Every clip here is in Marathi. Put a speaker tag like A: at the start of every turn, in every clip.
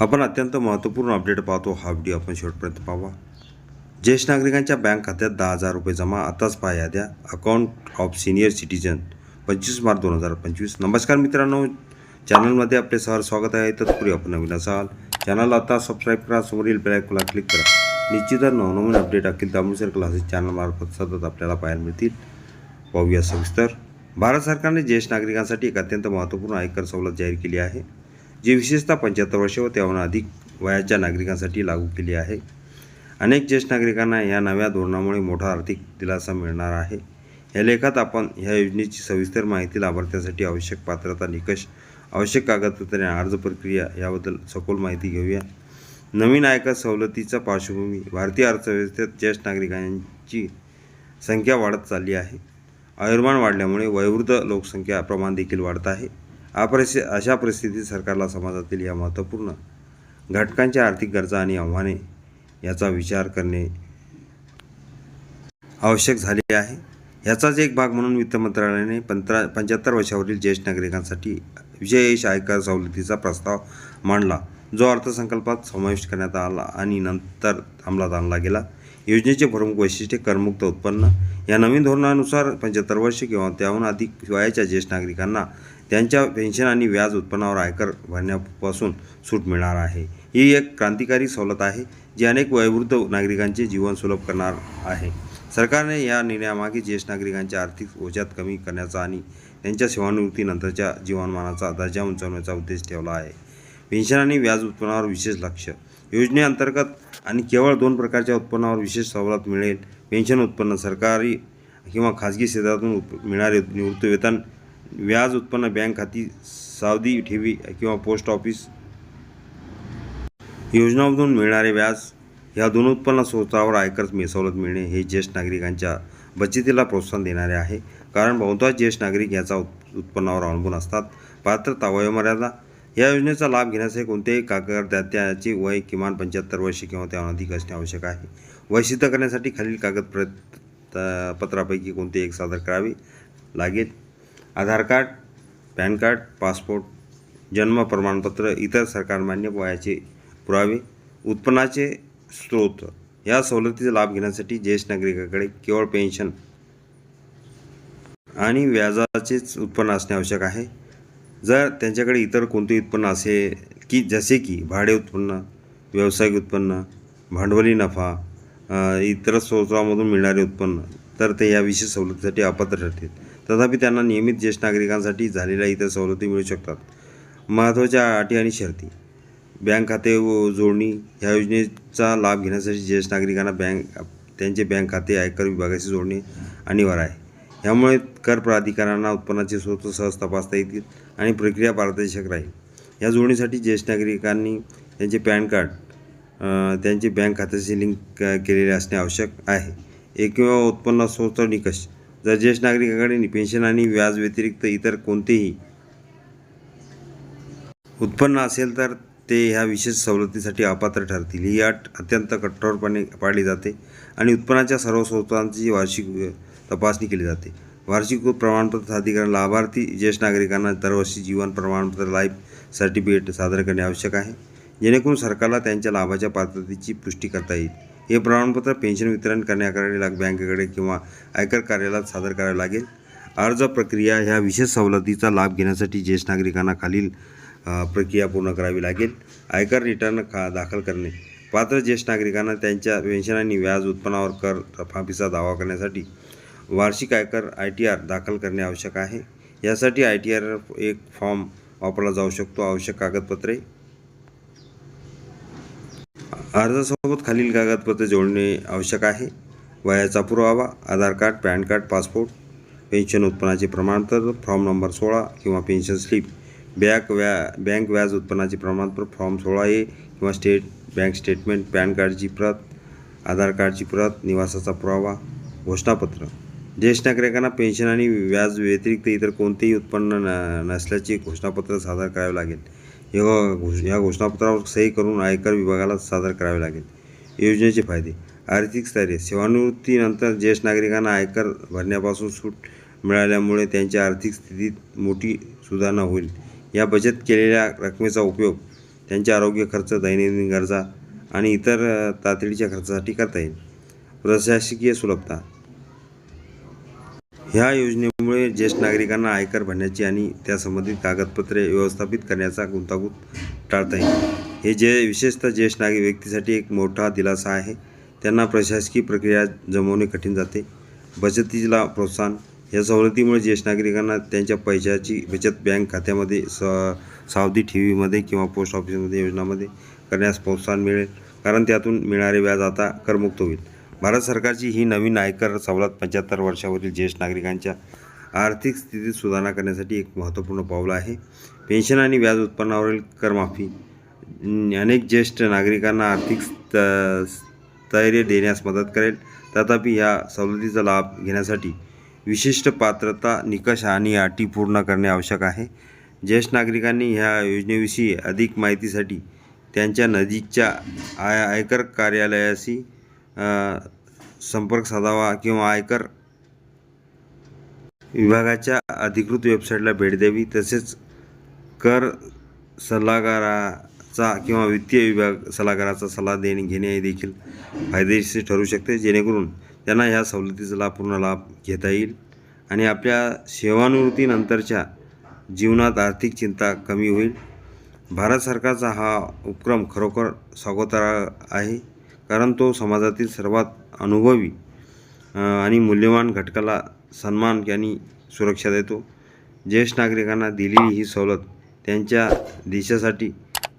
A: आपण अत्यंत महत्त्वपूर्ण अपडेट पाहतो. हा व्हिडिओ आपण शेवटपर्यंत पाहावा. ज्येष्ठ नागरिकांच्या बँक खात्यात दहा हजार रुपये जमा आताच पहा याद्या अकाउंट ऑफ सिनियर सिटीजन पंचवीस मार्च दोन हजार पंचवीस. नमस्कार मित्रांनो. चॅनलमध्ये आपले सहर स्वागत आहे. तत्पूर्वी आपण नवीन असाल चॅनल आता सबस्क्राईब करा. समोरील बेलायकोला क्लिक करा. निश्चितच नवनवीन अपडेट अखिल दामोसर क्लासेस चॅनलमार्फत सतत आपल्याला पाहायला मिळतील. पाहूया सविस्तर. भारत सरकारने ज्येष्ठ नागरिकांसाठी एक अत्यंत महत्त्वपूर्ण आयकर सवलत जाहीर केली आहे. जी विशेषतः पंच्याहत्तर वर्षे व त्याहून अधिक वयाच्या नागरिकांसाठी लागू केली आहे. अनेक ज्येष्ठ नागरिकांना या नव्या धोरणामुळे मोठा आर्थिक दिलासा मिळणार आहे. या लेखात आपण ह्या योजनेची सविस्तर माहिती लाभार्थ्यांसाठी आवश्यक पात्रता निकष आवश्यक कागदपत्रे आणि अर्ज प्रक्रिया याबद्दल सखोल माहिती घेऊया. नवीन आयकर सवलतीचा पार्श्वभूमी भारतीय अर्थव्यवस्थेत ज्येष्ठ नागरिकांची संख्या वाढत चालली आहे. आयुर्मान वाढल्यामुळे वयोवृद्ध लोकसंख्या प्रमाण देखील वाढत आहे. अपरिस्थि परिस्थिती अशा परिस्थितीत सरकारला समाजातील या महत्त्वपूर्ण घटकांच्या आर्थिक गरजा आणि आव्हाने याचा विचार करणे आवश्यक झाले आहे. याचाच एक भाग म्हणून वित्त मंत्रालयाने पंधरा पंच्याहत्तर वर्षावरील ज्येष्ठ नागरिकांसाठी विशेष आयकर सवलतीचा प्रस्ताव मांडला. जो अर्थसंकल्पात समाविष्ट करण्यात आला आणि नंतर अंमलात आणला गेला. योजनेचे प्रमुख वैशिष्ट्ये करमुक्त उत्पन्न या नवीन धोरणानुसार पंच्याहत्तर वर्षे किंवा त्याहून अधिक वयाच्या ज्येष्ठ नागरिकांना त्यांच्या पेन्शन आणि व्याज उत्पन्नावर आयकर भरण्यापासून सूट मिळणार आहे. ही एक क्रांतिकारी सवलत आहे जी अनेक वयोवृद्ध नागरिकांचे जीवन सुलभ करणार आहे. सरकारने या निर्णयामागे ज्येष्ठ नागरिकांच्या आर्थिक ओझ्यात कमी करण्याचा आणि त्यांच्या सेवानिवृत्तीनंतरच्या जीवनमानाचा दर्जा उंचावण्याचा उद्देश ठेवला आहे. पेन्शन आणि व्याज उत्पन्नावर विशेष लक्ष. योजनेअंतर्गत आणि केवळ दोन प्रकारच्या उत्पन्नावर विशेष सवलत मिळेल. पेन्शन उत्पन्न सरकारी किंवा खाजगी क्षेत्रातून उप मिळणारे निवृत्तीवेतन व्याज उत्पन्न बँक खाती सावधी ठेवी किंवा पोस्ट ऑफिस योजनामधून मिळणारे व्याज ह्या दोन उत्पन्न स्रोतावर आयकर मी सवलत मिळणे हे ज्येष्ठ नागरिकांच्या बचतीला प्रोत्साहन देणारे आहे. कारण बहुतांश ज्येष्ठ नागरिक याचा उत् उत्पन्नावर अवलंबून असतात. पात्रता वयोमर्यादा या योजनेचा लाभ घेण्यासाठी कोणत्याही कागददात्याचे वय किमान पंच्याहत्तर वर्षे किंवा त्याहून अधिक असणे आवश्यक आहे. वय सिद्ध करण्यासाठी खालील कागदपत्र पत्रापैकी कोणते एक सादर करावे लागेल. Aadhaar card PAN card passport जन्म प्रमाणपत्र इतर सरकारमान्य वयाचे पुरावे उत्पन्नाचे स्रोत या सवलतीचा लाभ घेण्यासाठी ज्येष्ठ नागरिकाकडे केवळ पेन्शन आणि व्याजाचेच उत्पन्न असणे आवश्यक आहे. जर त्यांच्याकडे इतर कोणते उत्पन्न असेल की जसे की भाडे उत्पन्न व्यावसायिक उत्पन्न भांडवली नफा इतर स्रोतामधून मिळणारे उत्पन्न तर ते या विशेष सवलतीसाठी अपात्र ठरतील. तथापि त्यांना नियमित ज्येष्ठ नागरिकांसाठी झालेल्या इतर सवलती मिळू शकतात. महत्त्वाच्या अटी आणि शर्ती. बँक खाते व जोडणी ह्या योजनेचा लाभ घेण्यासाठी ज्येष्ठ नागरिकांना बँक त्यांचे बँक खाते आयकर विभागाशी जोडणे अनिवार्य आहे. ह्यामुळे कर प्राधिकरणांना उत्पन्नाचे स्रोत सहज तपासता येतील आणि प्रक्रिया पारदर्शक राहील. या जोडणीसाठी ज्येष्ठ नागरिकांनी त्यांचे पॅन कार्ड त्यांचे बँक खात्याशी लिंक केलेले असणे आवश्यक आहे. एक किंवा उत्पन्न स्रोत निकष जर ज्येष्ठ नागरिकाकडे पेन्शन आणि व्याज व्यतिरिक्त इतर कोणतेही उत्पन्न असेल तर ते ह्या विशेष सवलतीसाठी अपात्र ठरतील. ही अट अत्यंत कठोरपणे पाळली जाते आणि उत्पन्नाच्या सर्व स्रोतांची वार्षिक तपासणी केली जाते. वार्षिक प्रमाणपत्र सादरीकरण लाभार्थी ज्येष्ठ नागरिकांना दरवर्षी जीवन प्रमाणपत्र लाईफ सर्टिफिकेट सादर करणे आवश्यक आहे. जेणेकरून सरकारला त्यांच्या लाभाच्या पात्रतेची पुष्टी करता येईल. हे प्रमाणपत्र पेन्शन वितरण करण्याकडे लाग बँकेकडे किंवा आयकर कार्यालयात सादर करावे लागेल. अर्ज प्रक्रिया ह्या विशेष सवलतीचा लाभ घेण्यासाठी ज्येष्ठ नागरिकांना खालील प्रक्रिया पूर्ण करावी लागेल. आयकर रिटर्न खा दाखल करणे. पात्र ज्येष्ठ नागरिकांना त्यांच्या पेन्शन आणि व्याज उत्पन्नावर कर माफीचा दावा करण्यासाठी वार्षिक आयकर आय टी आर दाखल करणे आवश्यक आहे. यासाठी आय टी आर एक फॉर्म वापरला जाऊ शकतो. आवश्यक कागदपत्रे अर्जासोबत खालील कागदपत्रे जोडणे आवश्यक आहे. वयाचा पुरावा Aadhaar card PAN card passport pension उत्पन्नाचे प्रमाणपत्र फॉर्म नंबर सोळा किंवा पेन्शन स्लिप बँक व्या बँक व्याज उत्पन्नाचे प्रमाणपत्र फॉर्म सोळा ए किंवा स्टेट बँक स्टेटमेंट पॅन कार्डची प्रत आधार कार्डची प्रत निवासाचा पुरावा घोषणापत्र. ज्येष्ठ नागरिकांना पेन्शन आणि व्याज व्यतिरिक्त इतर कोणतेही उत्पन्न न नसल्याचे घोषणापत्र सादर करावे लागेल. या घोष या घोषणापत्रावर सही करून आयकर विभागाला सादर करावे लागेल. योजनेचे फायदे. आर्थिक स्थैर्य. सेवानिवृत्तीनंतर ज्येष्ठ नागरिकांना आयकर भरण्यापासून सूट मिळाल्यामुळे त्यांच्या आर्थिक स्थितीत मोठी सुधारणा होईल. या बचत केलेल्या रकमेचा उपयोग त्यांचे आरोग्य खर्च दैनंदिन गरजा आणि इतर तातडीच्या खर्चासाठी करता येईल. प्रशासकीय सुलभता. ह्या योजनेमुळे ज्येष्ठ नागरिकांना आयकर भरण्याची आणि त्या संबंधित कागदपत्रे व्यवस्थापित करण्याचा गुंतागुंत टाळता येईल. हे जे विशेषतः ज्येष्ठ नागरिक व्यक्तीसाठी एक मोठा दिलासा आहे. त्यांना प्रशासकीय प्रक्रिया जमवणे कठीण जाते. बचतीला प्रोत्साहन. या सवलतीमुळे ज्येष्ठ नागरिकांना त्यांच्या पैशाची बचत बँक खात्यामध्ये स सावधी ठेवीमध्ये किंवा पोस्ट ऑफिसमध्ये योजनामध्ये करण्यास प्रोत्साहन मिळेल. कारण त्यातून मिळणारे व्याज आता करमुक्त होईल. भारत सरकारची ही नवीन आयकर सवलत पंच्याहत्तर वर्षावरील ज्येष्ठ नागरिकांच्या आर्थिक स्थितीत सुधारणा करण्यासाठी एक महत्त्वपूर्ण पाऊल आहे. पेन्शन आणि व्याज उत्पन्नावरील करमाफी अनेक ज्येष्ठ नागरिकांना आर्थिक स्त- स्थैर्य देण्यास मदत करेल. तथापि या सवलतीचा लाभ घेण्यासाठी विशिष्ट पात्रता निकष आणि अटी पूर्ण करणे आवश्यक आहे. ज्येष्ठ नागरिकांनी ह्या योजनेविषयी अधिक माहितीसाठी त्यांच्या नजीकच्या आय आयकर कार्यालयाशी संपर्क साधावा किंवा आयकर विभागाच्या अधिकृत वेबसाईटला भेट द्यावी. तसेच कर सल्लागाराचा किंवा वित्तीय विभाग सल्लागाराचा सल्ला देणे घेणे देखील फायदेशीर ठरू शकते. जेणेकरून त्यांना ह्या सवलतीचा लाभ पूर्ण लाभ घेता येईल आणि आपल्या सेवानिवृत्तीनंतरच्या जीवनात आर्थिक चिंता कमी होईल. भारत सरकारचा हा उपक्रम खरोखर स्वागतार्ह आहे. कारण तो समाजातील सर्वात अनुभवी आणि मूल्यवान घटकाला सन्मान आणि सुरक्षा देतो. ज्येष्ठ नागरिकांना दिलेली ही सवलत त्यांच्या देशासाठी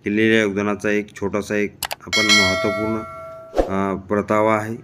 A: केलेल्या योगदानाचा एक छोटासा एक आपण महत्त्वपूर्ण परतावा आहे.